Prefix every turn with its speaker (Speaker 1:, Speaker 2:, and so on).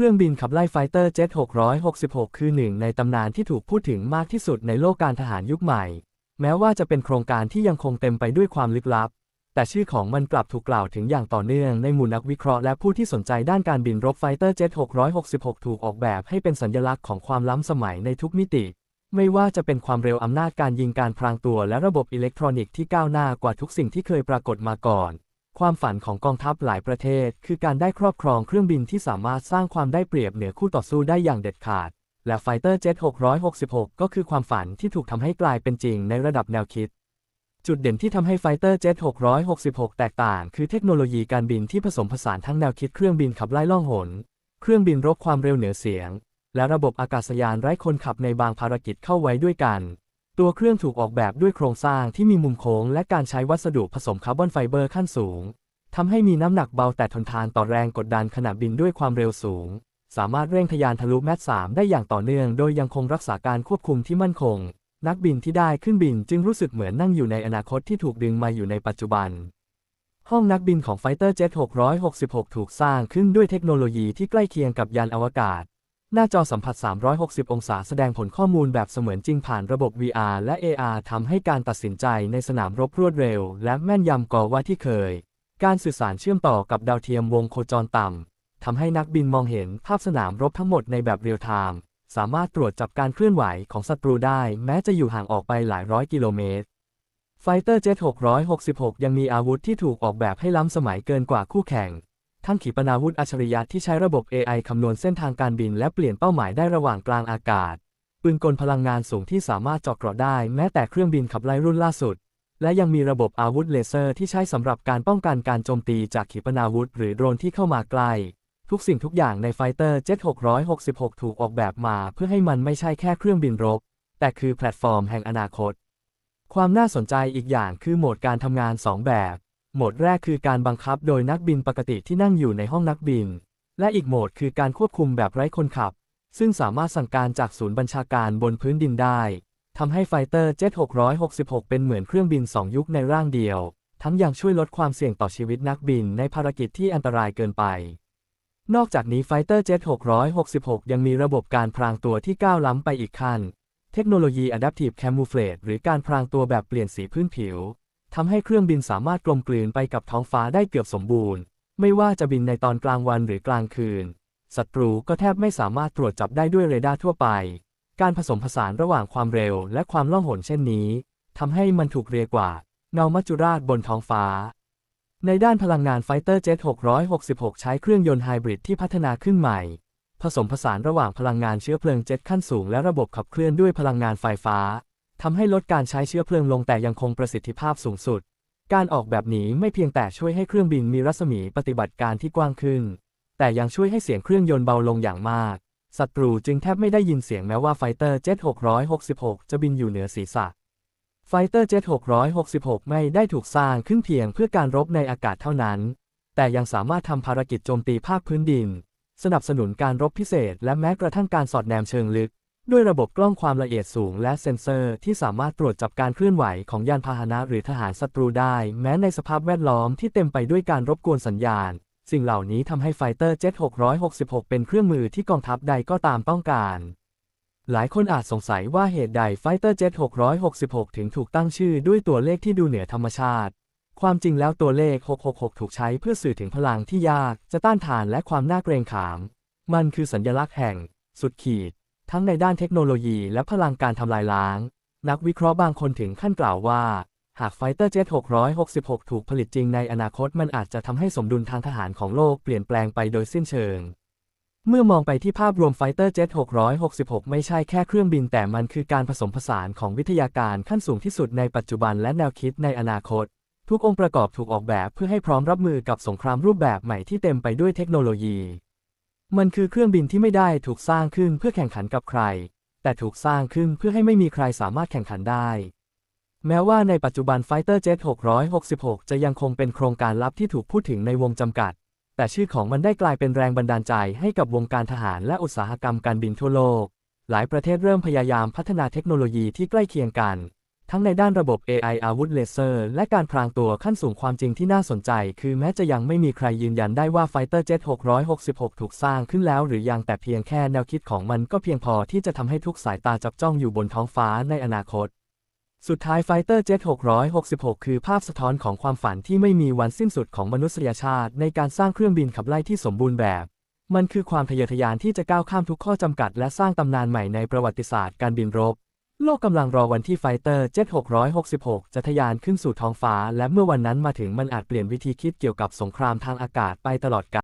Speaker 1: ครื่องบินขับไล่ไฟเตอร์เจ็ต666 คือหนึ่งในตำนานที่ถูกพูดถึงมากที่สุดในโลกการทหารยุคใหม่ แม้ว่าจะเป็นโครงการที่ยังคงเต็มไปด้วยความลึกลับ แต่ชื่อของมันกลับถูกกล่าวถึงอย่างต่อเนื่องในหมู่นักวิเคราะห์และผู้ที่สนใจด้านการบินรบไฟเตอร์เจ็ต666 ถูกออกแบบให้เป็นสัญลักษณ์ของความล้ำสมัยในทุกมิติ ไม่ว่าจะเป็นความเร็วอำนาจการยิงการพรางตัวและระบบอิเล็กทรอนิกส์ที่ก้าวหน้ากว่าทุกสิ่งที่เคยปรากฏมาก่อน ความฝันของกองทัพหลายประเทศ คือการได้ครอบครองเครื่องบินที่สามารถสร้างความได้เปรียบเหนือคู่ต่อสู้ได้อย่างเด็ดขาด และไฟเตอร์เจ็ต666 ก็คือความฝันที่ถูกทำให้กลายเป็นจริงในระดับแนวคิด จุดเด่นที่ทำให้ไฟเตอร์เจ็ต666 แตกต่าง คือเทคโนโลยีการบินที่ผสมผสานทั้งแนวคิดเครื่องบินขับไล่ล่องหน เครื่องบินรบความเร็วเหนือเสียง และระบบอากาศยานไร้คนขับในบางภารกิจเข้าไว้ด้วยกัน ตัวเครื่องถูกออกแบบด้วยโครงสร้างที่มีมุมโค้งและการใช้วัสดุผสมคาร์บอนไฟเบอร์ขั้นสูง ทำให้มีน้ำหนักเบาแต่ทนทานต่อแรงกดดันขณะบินด้วยความเร็วสูง สามารถเร่งทะยานทะลุแมท3ได้อย่างต่อเนื่อง โดยยังคงรักษาการควบคุมที่มั่นคง นักบินที่ได้ขึ้นบินจึงรู้สึกเหมือนนั่งอยู่ในอนาคตที่ถูกดึงมาอยู่ในปัจจุบัน ห้องนักบินของไฟเตอร์เจ็ต666 ถูกสร้างขึ้นด้วยเทคโนโลยีที่ใกล้เคียงกับยานอวกาศ หน้าจอสัมผัส 360 องศาแสดงผลข้อมูลแบบเสมือนจริงผ่านระบบ VR และ AR ทำให้การตัดสินใจในสนามรบรวดเร็ว และแม่นยำกว่าที่เคย การสื่อสารเชื่อมต่อกับดาวเทียมวงโคจรต่ำทำให้นักบินมองเห็นภาพสนามรบทั้งหมดในแบบเรียลไทม์สามารถตรวจจับการเคลื่อนไหวของศัตรูได้ แม้จะอยู่ห่างออกไปหลายร้อยกิโลเมตรไฟเตอร์เจ็666 ยังมีอาวุธที่ถูกออกแบบให้ล้ำสมัยเกินกว่าคู่แข่ง ทั้งขีปนาวุธอัจฉริยะที่ใช้ระบบ AI คำนวณเส้นทางการบิน และเปลี่ยนเป้าหมายได้ระหว่างกลางอากาศ ปืนกลพลังงานสูงที่สามารถเจาะเกราะได้แม้แต่เครื่องบินขับไล่รุ่นล่าสุด และยังมีระบบอาวุธเลเซอร์ที่ใช้สำหรับการป้องกันการโจมตีจากขีปนาวุธหรือโดรนที่เข้ามาใกล้ ทุกสิ่งทุกอย่างในไฟเตอร์เจ็ต666 ถูกออกแบบมา เพื่อให้มันไม่ใช่แค่เครื่องบินรบ แต่คือแพลตฟอร์มแห่งอนาคต ความน่าสนใจอีกอย่างคือโหมดการทำงาน 2 แบบ โหมดแรกคือการบังคับโดยนักบินปกติที่นั่งอยู่ในห้องนักบิน และอีกโหมดคือการควบคุมแบบไร้คนขับ ซึ่งสามารถสั่งการจากศูนย์บัญชาการบนพื้นดินได้ทำให้ไฟเตอร์เจ็ต666 เป็นเหมือนเครื่องบิน 2 ยุคในร่างเดียว ทั้งยังช่วยลดความเสี่ยงต่อชีวิตนักบินในภารกิจที่อันตรายเกินไป นอกจากนี้ไฟเตอร์เจ็ต666 ยังมีระบบการพรางตัวที่ก้าวล้ำไปอีกขั้น เทคโนโลยี Adaptive Camouflage หรือการพรางตัวแบบเปลี่ยนสีพื้นผิว ทำให้เครื่องบินสามารถกลมกลืนไปกับท้องฟ้าได้เกือบสมบูรณ์ ไม่ว่าจะบินในตอนกลางวันหรือกลางคืน ศัตรูก็แทบไม่สามารถตรวจจับได้ด้วยเรดาร์ทั่วไป การผสมผสานระหว่างความเร็วและความล่องหนเช่นนี้ทำให้มันถูกเรียกว่าเงามัจจุราชบนท้องฟ้า ในด้านพลังงานไฟเตอร์เจ็ต666 ใช้เครื่องยนต์ไฮบริดที่พัฒนาขึ้นใหม่ ผสมผสานระหว่างพลังงานเชื้อเพลิงเจ็ตขั้นสูงและระบบขับเคลื่อนด้วยพลังงานไฟฟ้า ทำให้ลดการใช้เชื้อเพลิงลงแต่ยังคงประสิทธิภาพสูงสุด การออกแบบนี้ไม่เพียงแต่ช่วยให้เครื่องบินมีรัศมีปฏิบัติการที่กว้างขึ้น แต่ยังช่วยให้เสียงเครื่องยนต์เบาลงอย่างมาก ศัตรูจึงแทบไม่ได้ยินเสียงแม้ว่าไฟเตอร์เจ็ต666 จะบินอยู่เหนือศีรษะไฟเตอร์เจ็ต666 ไม่ได้ถูกสร้างขึ้นเพียงเพื่อการรบในอากาศเท่านั้น แต่ยังสามารถทำภารกิจโจมตีภาคพื้นดิน สนับสนุนการรบพิเศษ และแม้กระทั่งการสอดแนมเชิงลึก ด้วยระบบกล้องความละเอียดสูงและเซ็นเซอร์ที่สามารถตรวจจับการเคลื่อนไหวของยานพาหนะหรือทหารศัตรูได้ แม้ในสภาพแวดล้อมที่เต็มไปด้วยการรบกวนสัญญาณ สิ่งเหล่านี้ทำให้ไฟเตอร์เจ็ต666 เป็นเครื่องมือที่กองทัพใดก็ตามต้องการ หลายคนอาจสงสัยว่าเหตุใดไฟเตอร์เจ็ต666 ถึงถูกตั้งชื่อด้วยตัวเลขที่ดูเหนือธรรมชาติ ความจริงแล้วตัวเลข 666 ถูกใช้เพื่อสื่อถึงพลังที่ยาก จะต้านทานและความน่าเกรงขาม มันคือสัญลักษณ์แห่ง สุดขีด ทั้งในด้านเทคโนโลยีและพลังการทำลายล้าง นักวิเคราะห์บางคนถึงขั้นกล่าวว่า หากไฟเตอร์เจ็ต666 ถูกผลิตจริงในอนาคตมันอาจจะทำให้สมดุลทางทหารของโลกเปลี่ยนแปลงไปโดยสิ้นเชิง เมื่อมองไปที่ภาพรวมไฟเตอร์เจ็ต666 ไม่ใช่แค่เครื่องบินแต่มันคือการผสมผสานของวิทยาการขั้นสูงที่สุดในปัจจุบันและแนวคิดในอนาคต ทุกองค์ประกอบถูกออกแบบเพื่อให้พร้อมรับมือกับสงครามรูปแบบใหม่ที่เต็มไปด้วยเทคโนโลยี มันคือเครื่องบินที่ไม่ได้ถูกสร้างขึ้นเพื่อแข่งขันกับใคร แต่ถูกสร้างขึ้นเพื่อให้ไม่มีใครสามารถแข่งขันได้ แม้ว่าในปัจจุบันไฟเตอร์เจ็ต666 จะยังคงเป็นโครงการลับที่ถูกพูดถึงในวงจำกัด แต่ชื่อของมันได้กลายเป็นแรงบันดาลใจให้กับวงการทหารและอุตสาหกรรมการบินทั่วโลก หลายประเทศเริ่มพยายามพัฒนาเทคโนโลยีที่ใกล้เคียงกัน ทั้งในด้านระบบ AI อาวุธเลเซอร์ และการพรางตัวขั้นสูงความจริงที่น่าสนใจ คือแม้จะยังไม่มีใครยืนยันได้ว่า Fighter Jet 666 ถูกสร้างขึ้นแล้วหรือยังแต่เพียงแค่แนวคิดของมันก็เพียงพอที่จะทำให้ทุกสายตาจับจ้องอยู่บนท้องฟ้าในอนาคต สุดท้าย Fighter Jet 666 คือภาพสะท้อนของความฝันที่ไม่มีวันสิ้นสุดของมนุษยชาติ ในการสร้างเครื่องบินขับไล่ที่สมบูรณ์แบบ มันคือความทะเยอทะยานที่จะก้าวข้ามทุกข้อจำกัด และสร้างตำนานใหม่ในประวัติศาสตร์การบินรบ โลกกำลังรอวันที่ไฟเตอร์เจ็666 จะทะยานขึ้นสู่ท้องฟ้า และเมื่อวันนั้นมาถึงมันอาจเปลี่ยนวิธีคิดเกี่ยวกับสงครามทางอากาศไปตลอดกาล